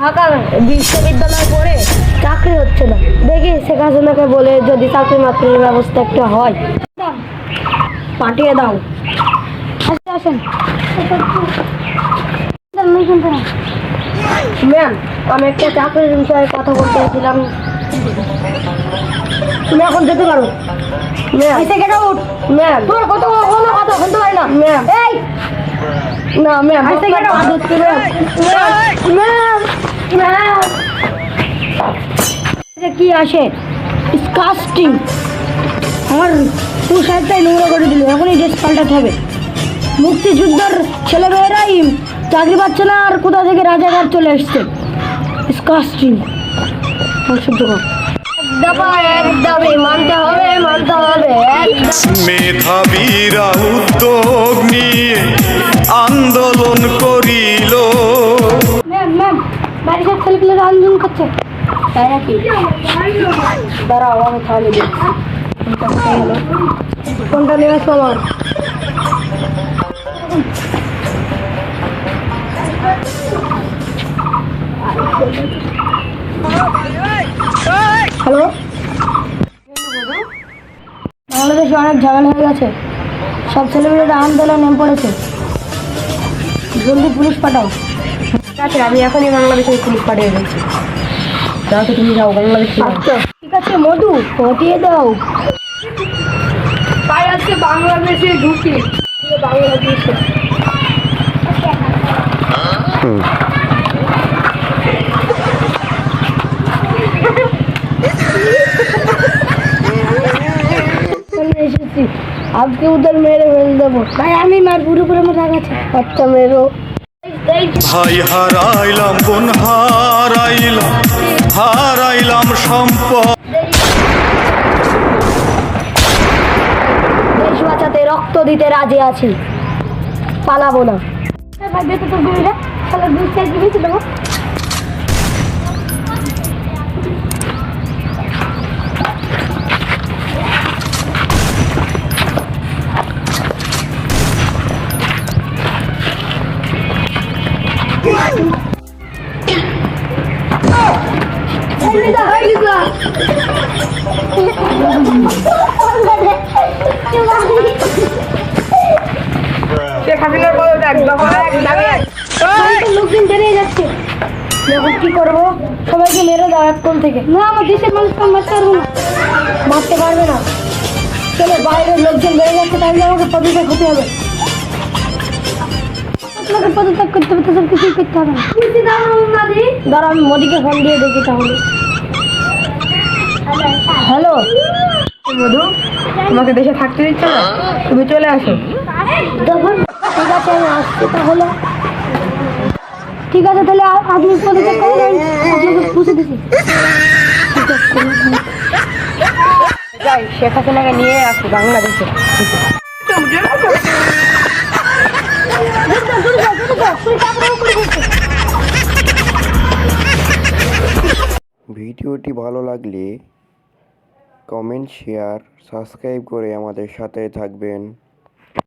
ঢাকা বিশ্ববিদ্যালয়ে পড়ে চাকরি হচ্ছে না। দেখি শেখ হাসিনাকে বলে যদি চাকরি মাকরির ব্যবস্থা একটা হয়। পাঠিয়ে দাও। আসেন ম্যাম আমি একটা চাকরির বিষয়ে কথা বলতে চাইছিলাম তুমি এখন যেতে পারো। ম্যাম। ম্যাম। তোমার কত কোনো কথা শুনতে পারি না। ম্যাম। এই না ম্যাম এটা আদত করে ম্যাম ম্যাম এটা কি আসে? ডিসকাস্টিং আমার পোশাকটাই নোংরা করে দিল এখনই ড্রেস পাল্টাতে হবে। মুক্তিযুদ্ধের ছেলেমেয়েরাই চাকরি পাচ্ছে না আর কোথা থেকে রাজাঘাট চলে এসছে? ডিসকাস্টিং অসহ্য দফা আন্দোলন করছে। তাই নাকি? দাঁড়াও আমি তাহলে কোনটা হ্যালো? বাংলাদেশে অনেক ঝামেলা হয়ে গেছে। সব ছেলেমেয়েরা আন্দোলন নেমে পড়েছে। জলদি পুলিশ পাঠাও। আছে আমি এখনই বাংলাদেশের পুলিশ পাঠিয়ে দিচ্ছি। যাও তো তুমি যাও বাংলাদেশ আচ্ছা। ঠিক আছে মধু পাঠিয়ে দাও। তাই আজকে বাংলাদেশে ঢুকি। বাংলাদেশে আজকে ওদের মেরে ফেলে দেবো। ভাই আমি মার পুরো করে আমার রাগ আছে আচ্ছা মেরো। ভাই হারাইলাম বোন হারাইলাম হারাইলাম সম্পদ। দেশ বাঁচাতে রক্ত দিতে রাজি আছি। পালাবো না। লোকজন বেরিয়ে যাচ্ছে। এখন কি করব? সবাইকে মেরে দাও এক থেকে। না আমার দেশের মানুষ মারতে পারব না। মারতে পারবে না। চলো বাইরের লোকজন বেড়ে যাচ্ছে তাহলে আমাকে পদত্যাগ হতে হবে। আপনাকে পদত্যাগ করতে হবে তো সব কিছুই করতে হবে। দাঁড়া আমি মোদিকে ফোন দিয়ে দেখি তাহলে। হ্যালো? মধু তোমাকে দেশে থাকতে দিচ্ছে না? তুমি চলে আসো। দেখুন ঠিক আছে আমি আসছি তাহলে। ঠিক আছে তাহলে আপনি পদত্যাগ করেন আপনাকে পুষে দিচ্ছি যাই শেখ হাসিনাকে নিয়ে আসি বাংলাদেশে। ভিডিওটি ভালো লাগলে কমেন্ট শেয়ার সাবস্ক্রাইব করে আমাদের সাথে থাকবেন।